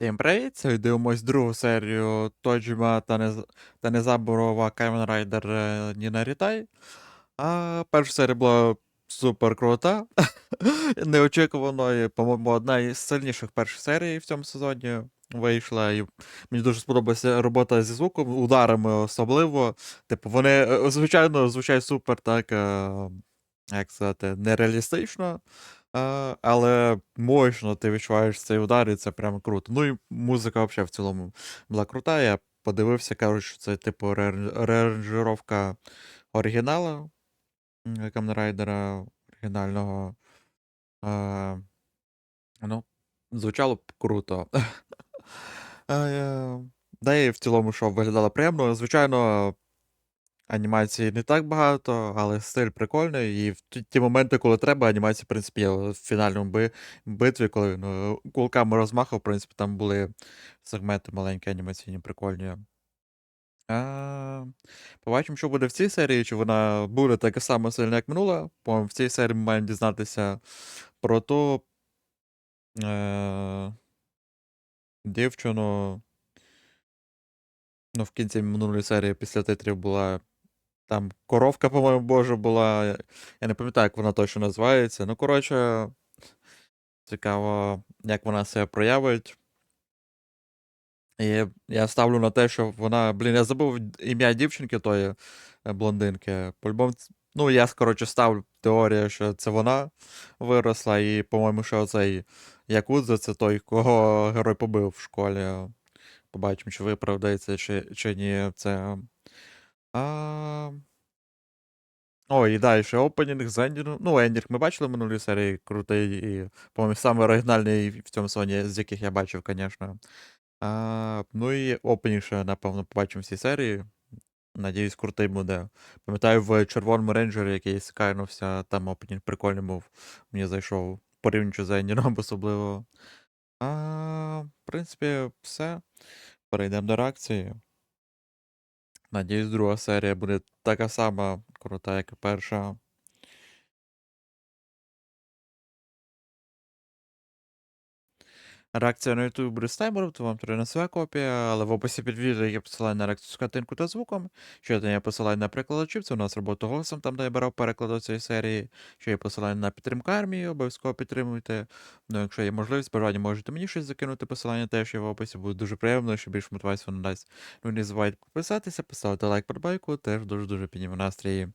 Всім привіт! Сьогодні дивимось другу серію Тоджіма та, Нез... та Незаборова Каймен Райдер е, Ніна Рітай. А перша серія була супер крута. Неочікувано, по-моєму, одна із сильніших перших серій в цьому сезоні вийшла. І мені дуже сподобалася робота зі звуком, ударами особливо. Типу, вони, е, звичайно, звучать супер, так. е, Як сказати, нереалістично. Але мощно ти відчуваєш цей удар, і це прямо круто. Ну і музика взагалі в цілому була крута. Я подивився, кажуть, що це типу реаранжировка оригіналу Камен Райдера оригінального. А, ну, звучало б круто. Да і в цілому, що виглядало приємно. Звичайно, Анімації не так багато, але стиль прикольний. І в ті, моменти, коли треба, анімації, в принципі, є в фінальному би, битві, коли ну, кулками розмахав, в принципі, там були сегменти маленькі анімаційні, прикольні. А, побачимо, що буде в цій серії, чи вона буде така сама сильна, як минула. По-моєму, в цій серії ми маємо дізнатися про ту е, дівчину. Ну, в кінці минулої серії після титрів була там коровка, по-моєму, боже, була. Я- не пам'ятаю, як вона точно називається. Ну, коротше, цікаво, як вона себе проявить. І я ставлю на те, що вона. Блін, я забув ім'я дівчинки тої е, блондинки. По-любому, ну, я, коротше, ставлю теорію, що це вона виросла, і, по-моєму, що цей Якудза це той, кого герой побив в школі. Побачимо, чи виправдається, чи, чи ні. Це. А... О, і далі ще опенінг з ендінгом. Ну, ендінг ми бачили в минулій серії, крутий і, по-моєму, саме оригінальний в цьому соні, з яких я бачив, звісно. Ну і опенінг ще, напевно, побачимо в цій серії. Надіюсь, крутий буде. Пам'ятаю, в червоному рейнджері, який скайнувся, там опенінг прикольний був. Мені зайшов порівнюючи з ендінгом особливо. А, в принципі, все. Перейдемо до реакції. Надіюсь, друга серія буде така сама крута, як і перша. Реакція на YouTube буде таймером, то вам своя копія, але в описі під відео є посилання на реакцію з картинку та звуком. Ще є посилання на перекладачів, це у нас робота голосом, там де я брав переклад цієї серії. Ще є посилання на підтримку армії, обов'язково підтримуйте. Ну, якщо є можливість, бажання можете мені щось закинути, посилання теж є в описі, буде дуже приємно, що більше мотивацію надасть. Ну і не забувайте підписатися, поставити лайк під байку, теж дуже-дуже підніме настрій.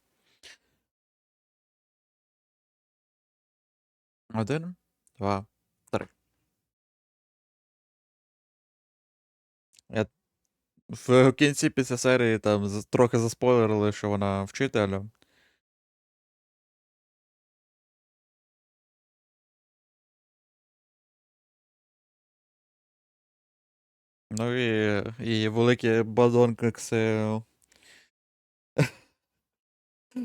Один, два, три. В кінці після серії там трохи заспойлерили, що вона вчитель. Ну і, і великі бадонкси.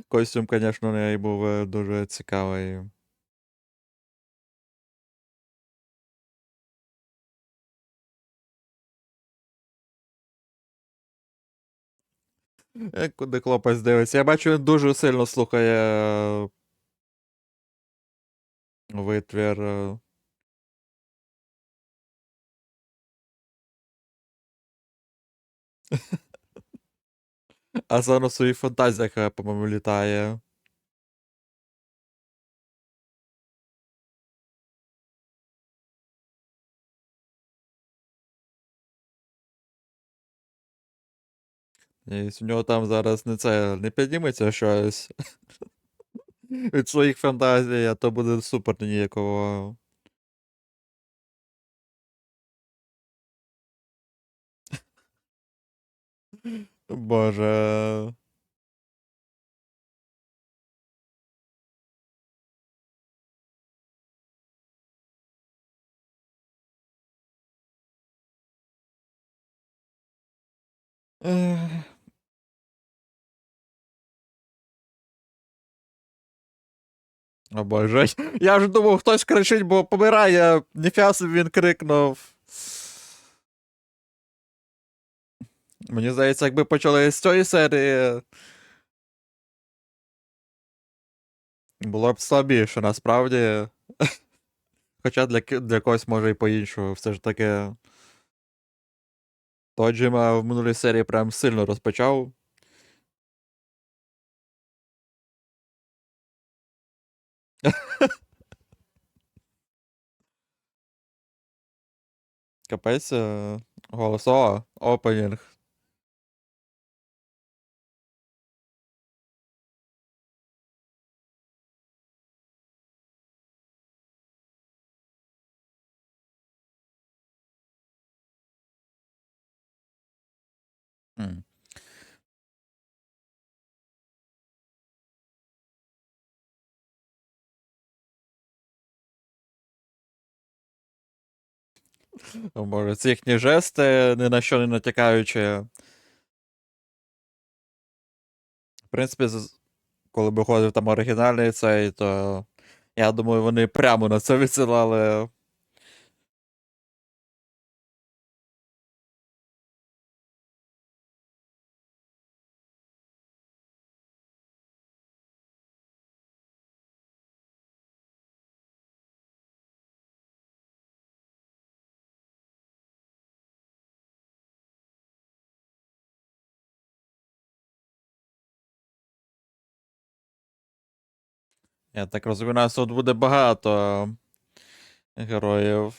Костюм, звісно, у неї був е, дуже цікавий. Куди хлопець дивиться. Я бачу, він дуже сильно слухає е, витвір. е. А зараз у своїх фантазіях, е, по-моєму, літає. І у нього там зараз не це не підніметься щось від своїх фантазій, а то буде супер ніяково. Боже. Ех. О боже. Я вже думав, хтось кричить, бо помирає. Ніфіга собі він крикнув. Мені здається, якби почали з цієї серії. Було б слабіше, насправді. Хоча для, для когось може і по-іншому. Все ж таки. Тоджима в минулій серії прям сильно розпочав. Капець, е, голосова, опенінг. Ну, Може, це їхні жести ні на що не натякаючи. В принципі, коли виходив там оригінальний цей, то я думаю, вони прямо на це відсилали. Я так розумію, нас тут буде багато героїв.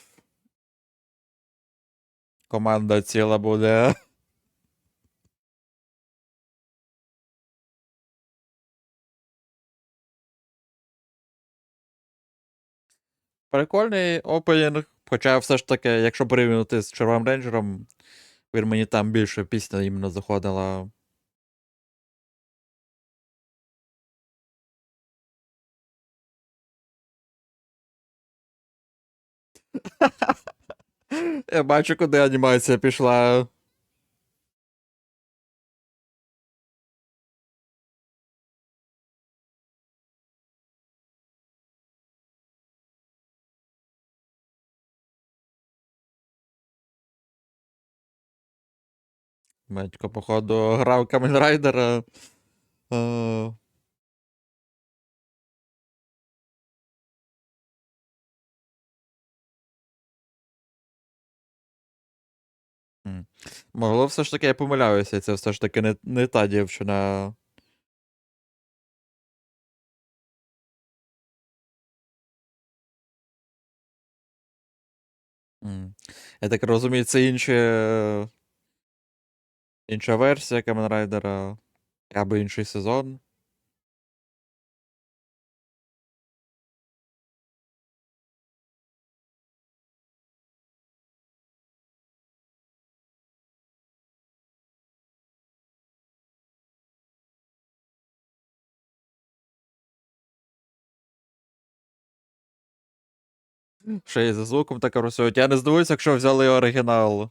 Команда ціла буде. Прикольний опенінг. Хоча все ж таки, якщо порівняти з Червоним рейнджером, він мені там більше пісня іменно заходила. Я бачу, куди анімація пішла. Батько, походу, грав Камен м. Могло все ж таки, я помиляюся, це все ж таки не, не та дівчина. Я так розумію, це інші, е, інша версія Камен Райдера. Або інший сезон. Ще й за звуком так розсують. Я не здивуюся, якщо взяли оригінал.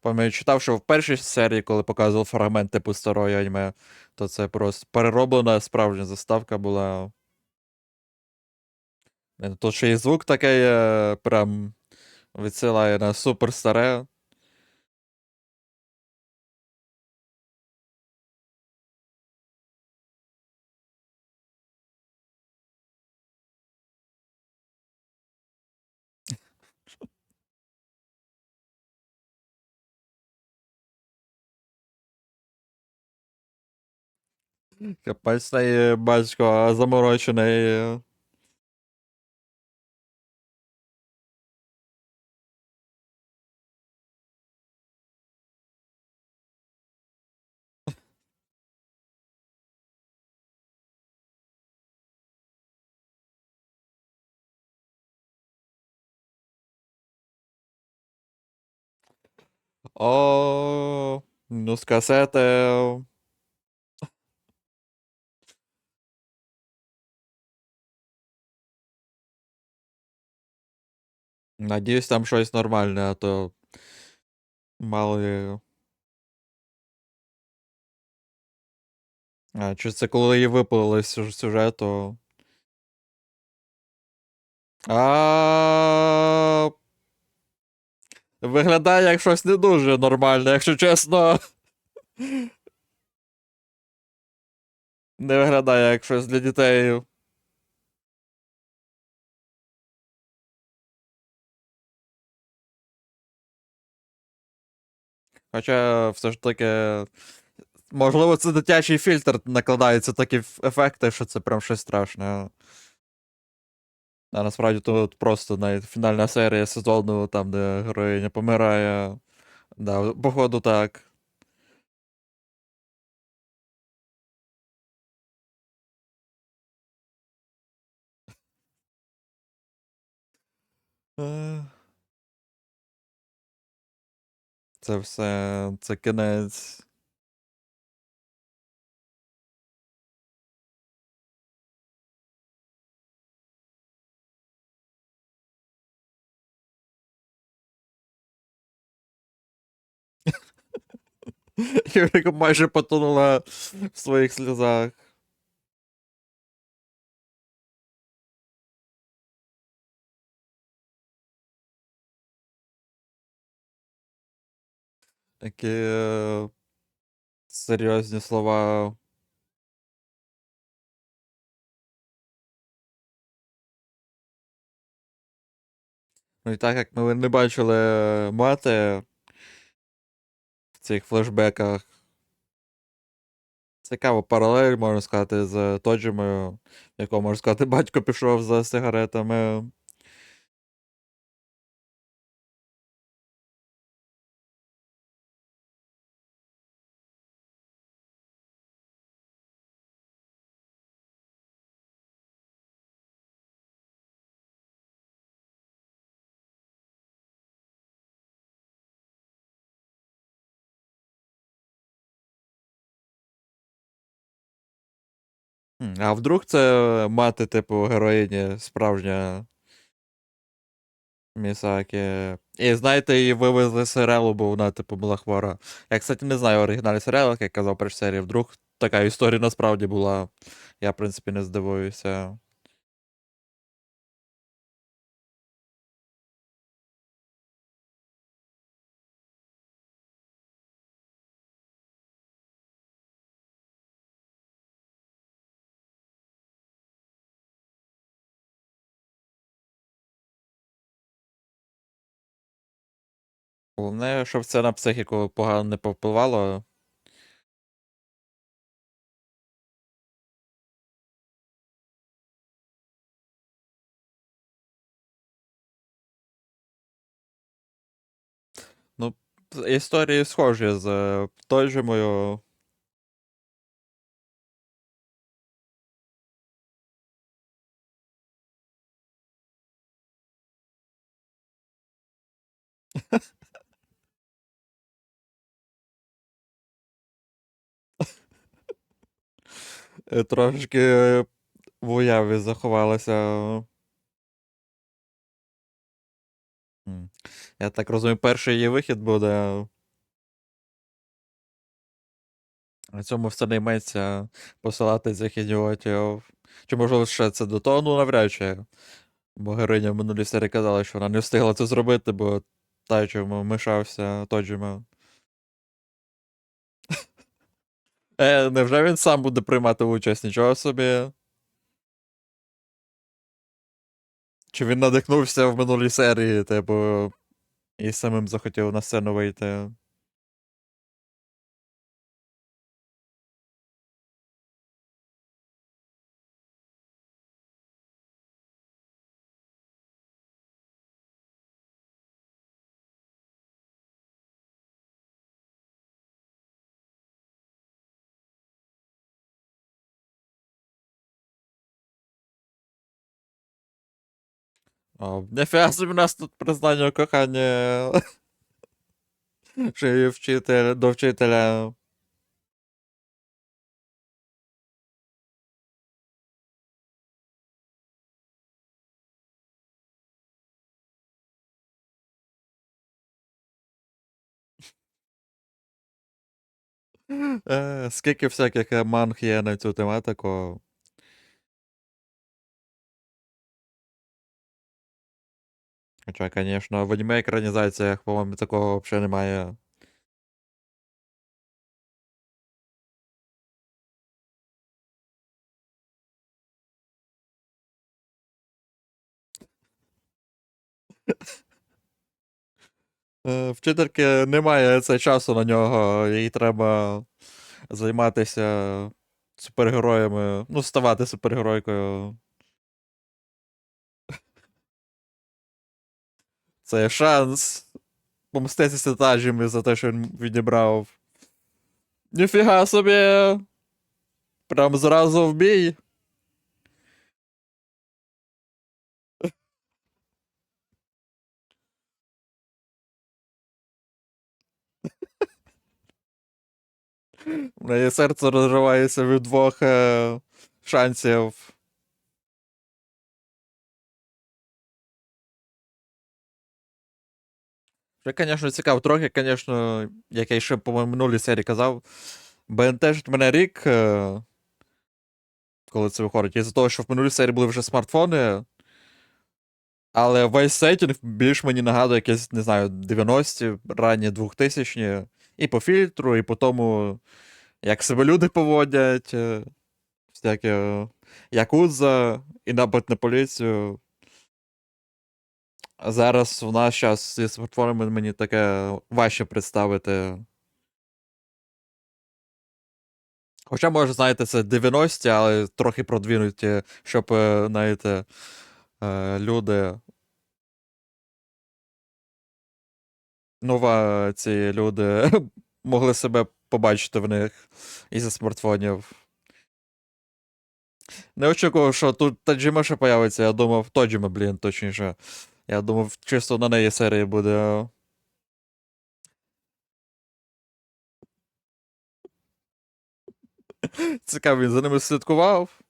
Пам'ятаю, читав, що в першій серії, коли показував фрагмент типу старої аніме, то це просто перероблена справжня заставка була. То Тут ще й звук такий е, прям відсилає на супер старе. Капець цей батько заморочений. О, ну з. Надіюсь, там щось нормальне, а то мало. А, чи це коли її випалили з сюжету? А Виглядає як щось не дуже нормальне, якщо чесно. Не виглядає як щось для дітей. Хоча все ж таки. Можливо, це дитячий фільтр накладаються такі ефекти, що це прям щось страшне. А насправді тут просто навіть фінальна серія сезону, там, де героїня помирає. Да, походу так. Е. Це все, це кінець. Юрика майже потонула в своїх сльозах. Такі е, серйозні слова. Ну і так як ми не бачили мати в цих флешбеках. Цікава паралель, можна сказати, з Тоджимою, в якого, можна сказати, батько пішов за сигаретами. А вдруг це мати, типу, героїні справжня Місакі. І знаєте, її вивезли з серіалу, бо вона, типу, була хвора. Я, кстати, не знаю оригінальний серіал, як я казав першій серії. Вдруг така історія насправді була. Я, в принципі, не здивуюся. Головне, щоб це на психіку погано не повпливало. Ну, історії схожі з е, той же мою. Трошки е, в уяві заховалася. Я так розумію, перший її вихід буде. На цьому все не йметься посилати цих ідіотів. Чи можливо ще це до того? Ну, навряд чи. Бо героїня в минулій серії казала, що вона не встигла це зробити, бо тайчому мишався Тоджима. Е, невже він сам буде приймати участь? Нічого собі. Чи він надихнувся в минулій серії, типу, і самим захотів на сцену вийти? О, Ніфіга собі у нас тут признання кохання. Що вчитель до вчителя. Е, Скільки всяких манг є на цю тематику. Хоча, звісно, в аніме екранізаціях, по-моєму, такого взагалі немає. Е, Вчительки немає це часу на нього, їй треба займатися супергероями, ну, ставати супергеройкою. Це шанс помститися Таджімі за те, що він відібрав. Ніфіга собі! Прям зразу в бій. Неї серце розривається від двох е, шансів. Що, звісно, цікаво, трохи, звісно, як я ще, по-моєму, минулій серії казав, бентежить мене рік, е, коли це виходить, із-за того, що в минулій серії були вже смартфони. Але весь сеттінг більш мені нагадує якісь, не знаю, 90-ті, ранні 2000-ні. І по фільтру, і по тому, як себе люди поводять, е, всякі е, якудза, і напад на поліцію. Зараз в наш час зі смартфонами мені таке важче представити. Хоча, може, знаєте, це 90-ті, але трохи продвинуті, щоб, е, знаєте, е, люди. Нова ці люди могли себе побачити в них із смартфонів. Не очікував, що тут Таджима ще появиться, я думав, Тоджима, блін, точніше. Я думав, чисто на неї серія буде. Цікаво, він за ними слідкував.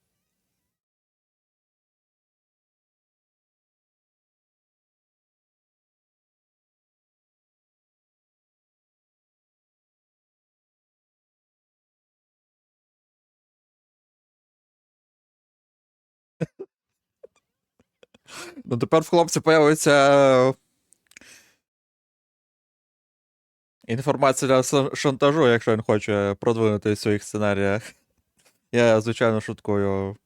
Ну, тепер в хлопця появиться е, інформація для шантажу, якщо він хоче продвинути в своїх сценаріях. Я, звичайно, шуткую.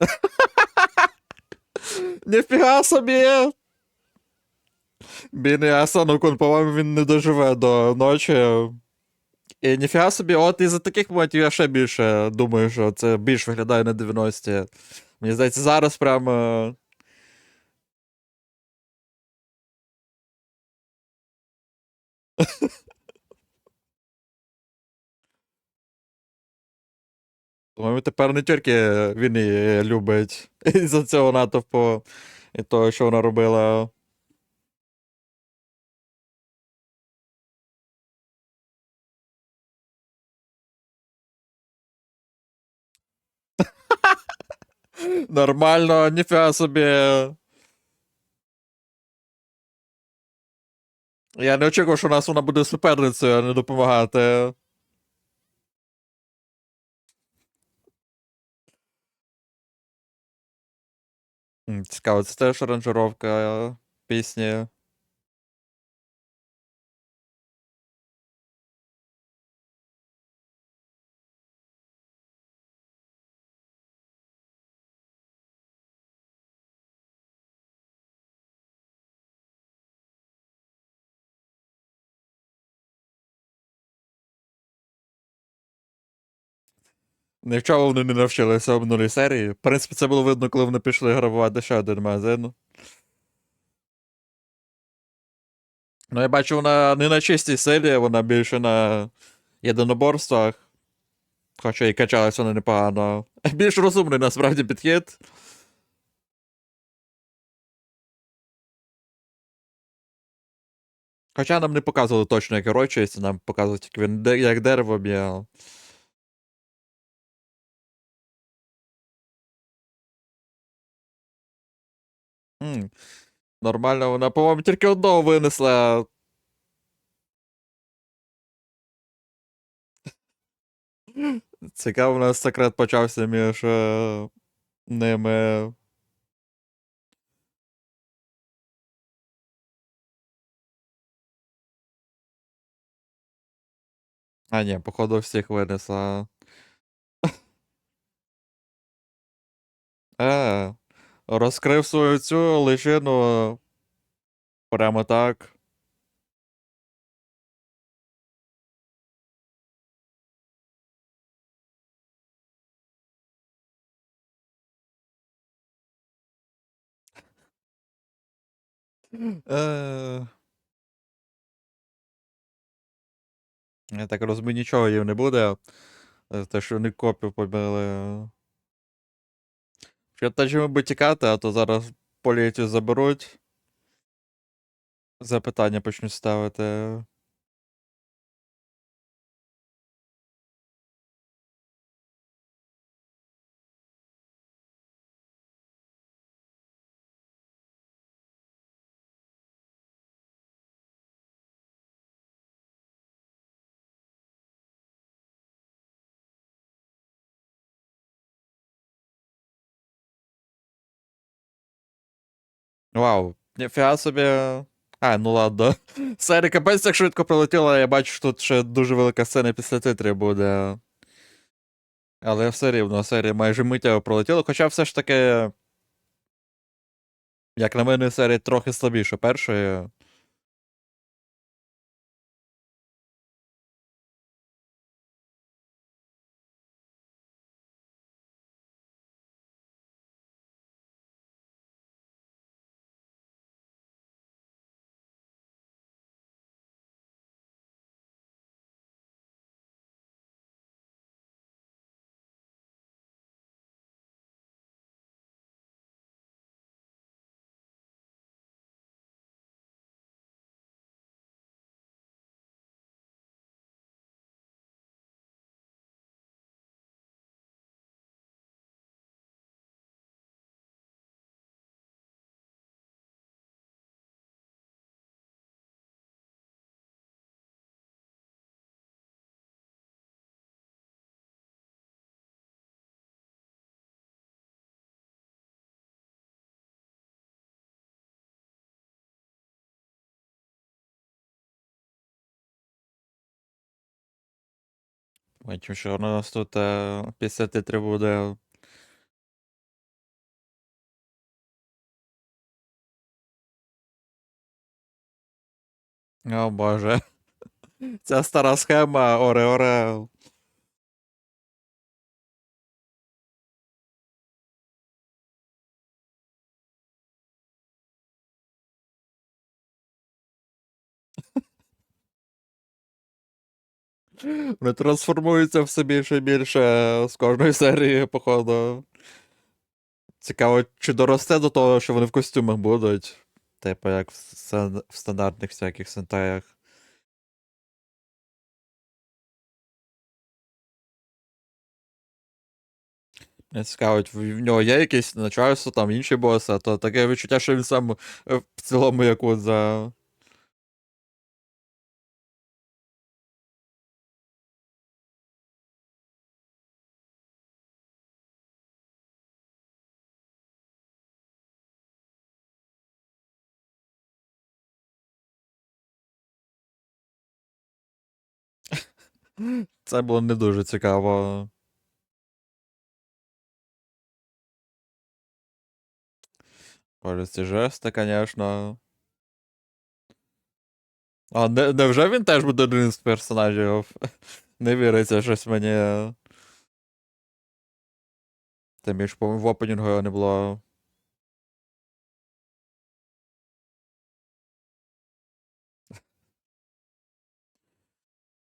Ніфіга собі! Бідний Асанукун, по-моєму, він не доживе до ночі. І ніфіга собі, от із-за таких моментів я ще більше думаю, що це більш виглядає на 90-ті. Мені здається, зараз прямо. По-моєму, тепер не тільки він її любить із-за цього натовпу і того, що вона робила. Нормально, ніфіга собі. Я не очікував, що у нас вона буде суперницею, а не допомагати. Цікаво, це теж аранжировка пісні. Нічого вони не навчилися в минулій серії. В принципі, це було видно, коли вони пішли грабувати ще один магазин. Ну, я бачу, вона не на чистій силі, вона більше на єдиноборствах. Хоча і качалась вона непогано. Більш розумний насправді підхід. Хоча нам не показували точно, як геройчується, нам показують, як він як дерево б'є. М, Нормально, вона, по-моєму, тільки одного винесла. Цікаво, у нас секрет почався між е, ними. А, ні, походу всіх винесла. Е, розкрив свою цю личину прямо так. Е, Я так розумію, нічого їм не буде. Те, що вони копію побили. Чому би тікати, а то зараз поліцію заберуть. Запитання почнуть ставити. Вау, ніфіга собі. А, ну ладно. Серія капець так швидко пролетіла, я бачу, що тут ще дуже велика сцена після титрів буде. Але все рівно, серія майже миттєво пролетіла. Хоча все ж таки. Як на мене, серія трохи слабіша першої. Бачу, що у нас тут е, після титрів буде. О боже. Ця стара схема Оре-Оре. Вони трансформуються все більше і більше з кожної серії, походу. Цікаво, чи доросте до того, що вони в костюмах будуть. Типу, як в, стандартних всяких сентаях. Мене цікавить, в, нього є якісь начальство, там інші боси, а то таке відчуття, що він сам е, в цілому якудза. Це було не дуже цікаво. Боже, ці жести, звісно. А не, невже він теж буде один з персонажів? Не віриться щось мені. Тим більше, в опенінгу його не було.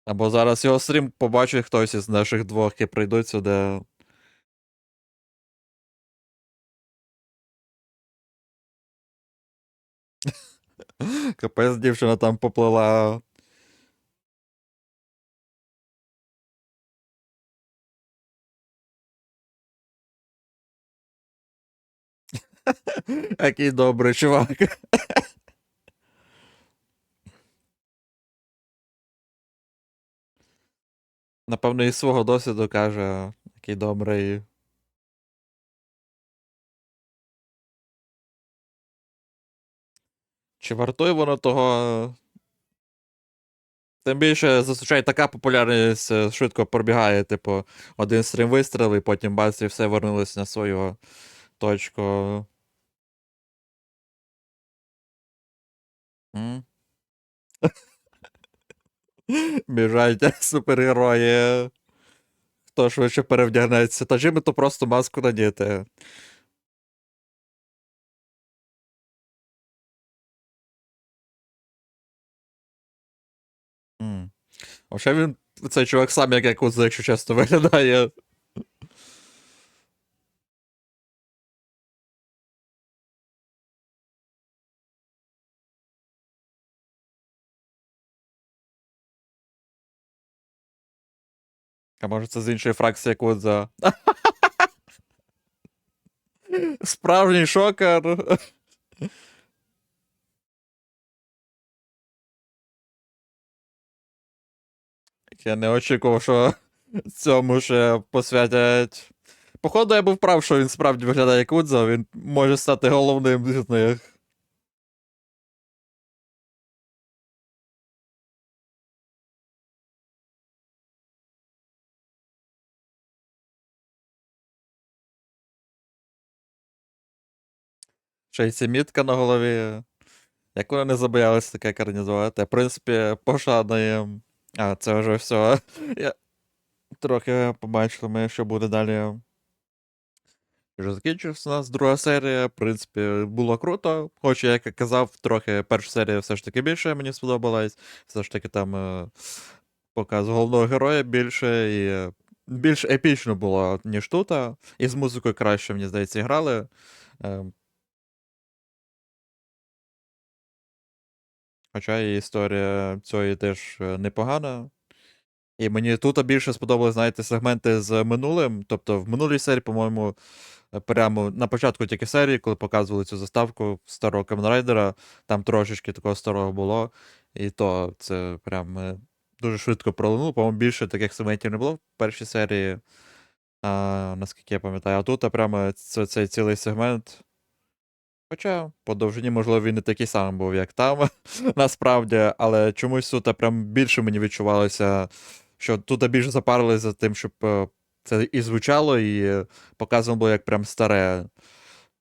Або зараз його стрім побачить хтось із наших двох, які прийдуть сюди. Капець дівчина там поплила. Який добрий чувак. Напевно, із свого досвіду каже, який добрий. Чи вартує воно того Тим більше, зазвичай така популярність е, швидко пробігає, типу, один стрім вистріл, і потім бац, і все вернулось на свою точку. М? Біжать супергерої. Хто швидше перевдягнеться, та чим то просто маску надіти. Взагалі він, цей чувак сам як якудза, якщо чесно, виглядає. А може це з іншої фракції Якудза? Справжній шокер. Я не очікував, що цьому ще посвятять. Походу, я був прав, що він справді виглядає як Удзо, він може стати головним з них. Ще й ця мітка на голові. Як вони не забоялися таке екранізувати. В принципі, пошануємо. А, це вже все. Я... Трохи побачили ми, що буде далі. Вже закінчився у нас друга серія. В принципі, було круто. Хоч, як я казав, трохи перша серія все ж таки більше мені сподобалась. Все ж таки там е, показ головного героя більше і більш епічно було, ніж тут. І з музикою краще, мені здається, грали. Е, Хоча і історія цієї теж е, непогана. І мені тут більше сподобалось, знаєте, сегменти з минулим. Тобто в минулій серії, по-моєму, е, прямо на початку тільки серії, коли показували цю заставку старого Каменрайдера, там трошечки такого старого було. І то це прям е, дуже швидко пролинуло. По-моєму, більше таких сегментів не було в першій серії, а, наскільки я пам'ятаю. А тут а прямо це, цей цілий сегмент. Хоча по довжині, можливо, він не такий самий був, як там, насправді, але чомусь тут прям більше мені відчувалося, що тут більше запарилися за тим, щоб е, це і звучало, і показано було як прям старе.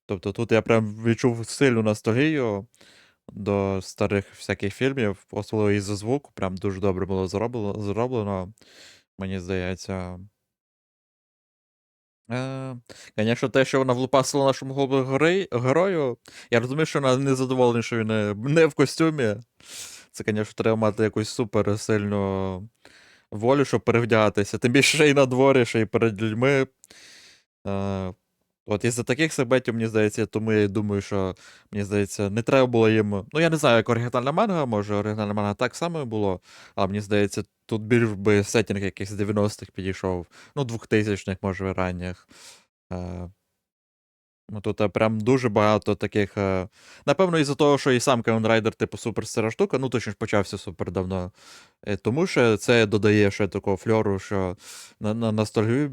Тобто тут я прям відчув сильну ностальгію до старих всяких фільмів, особливо за звуку, прям дуже добре було зроблено мені здається. Е, Звісно, те, що вона влупасила нашому голову герою, я розумію, що вона не задоволена, що він е, не в костюмі. Це, звісно, треба мати якусь супер сильну волю, щоб перевдягатися. Тим більше ще й на дворі, ще й перед людьми. Е, От із-за таких сегментів, мені здається, тому я й думаю, що мені здається, не треба було їм. Ну, я не знаю, як оригінальна манга, може, оригінальна манга так само було, але мені здається, тут більш би сеттінг якийсь 90-х підійшов. Ну, 2000-х, може, ранніх. Е, Ну, тут е, прям дуже багато таких. е, Напевно, із-за того, що і сам Kamen Rider, типу, супер стара штука, ну точно ж почався супер давно. Е, Тому що це додає ще такого фльору, що на, на ностальгію,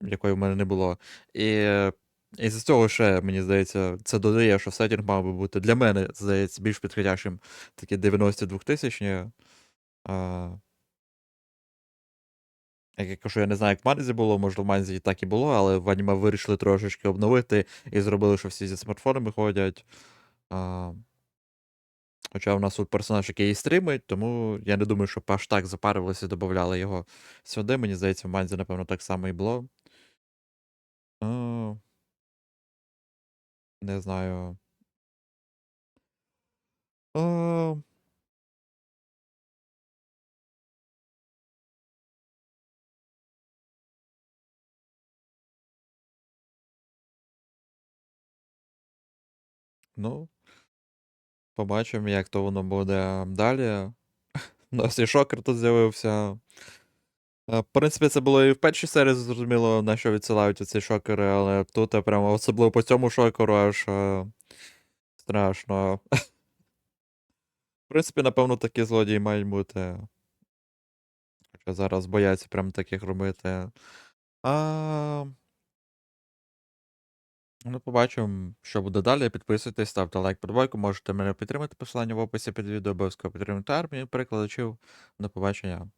якої в мене не було. І е, із-за цього ще, мені здається, це додає, що сеттінг мав би бути для мене, здається, більш підходящим такі 90-ті 2000-ні. А, як я кажу, я не знаю, як в Манзі було, може в Манзі і так і було, але в аніме вирішили трошечки обновити і зробили, що всі зі смартфонами ходять. А, Хоча у нас тут персонаж, який і стрімить, тому я не думаю, що аж так запарилися і додавали його сюди. Мені здається, в Манзі, напевно, так само і було. А, не знаю. А, ну, побачимо, як то воно буде далі. У нас і шокер тут з'явився. Е, В принципі, це було і в першій серії зрозуміло, на що відсилають ці шокери, але тут е, прямо особливо по цьому шокеру аж е, страшно. В принципі, напевно, такі злодії мають бути. Хоча зараз бояться прям таких робити. А... Ну, побачимо, що буде далі. Підписуйтесь, ставте лайк, подобайку, можете мене підтримати. Посилання в описі під відео, обов'язково підтримати армію, перекладачів. До побачення.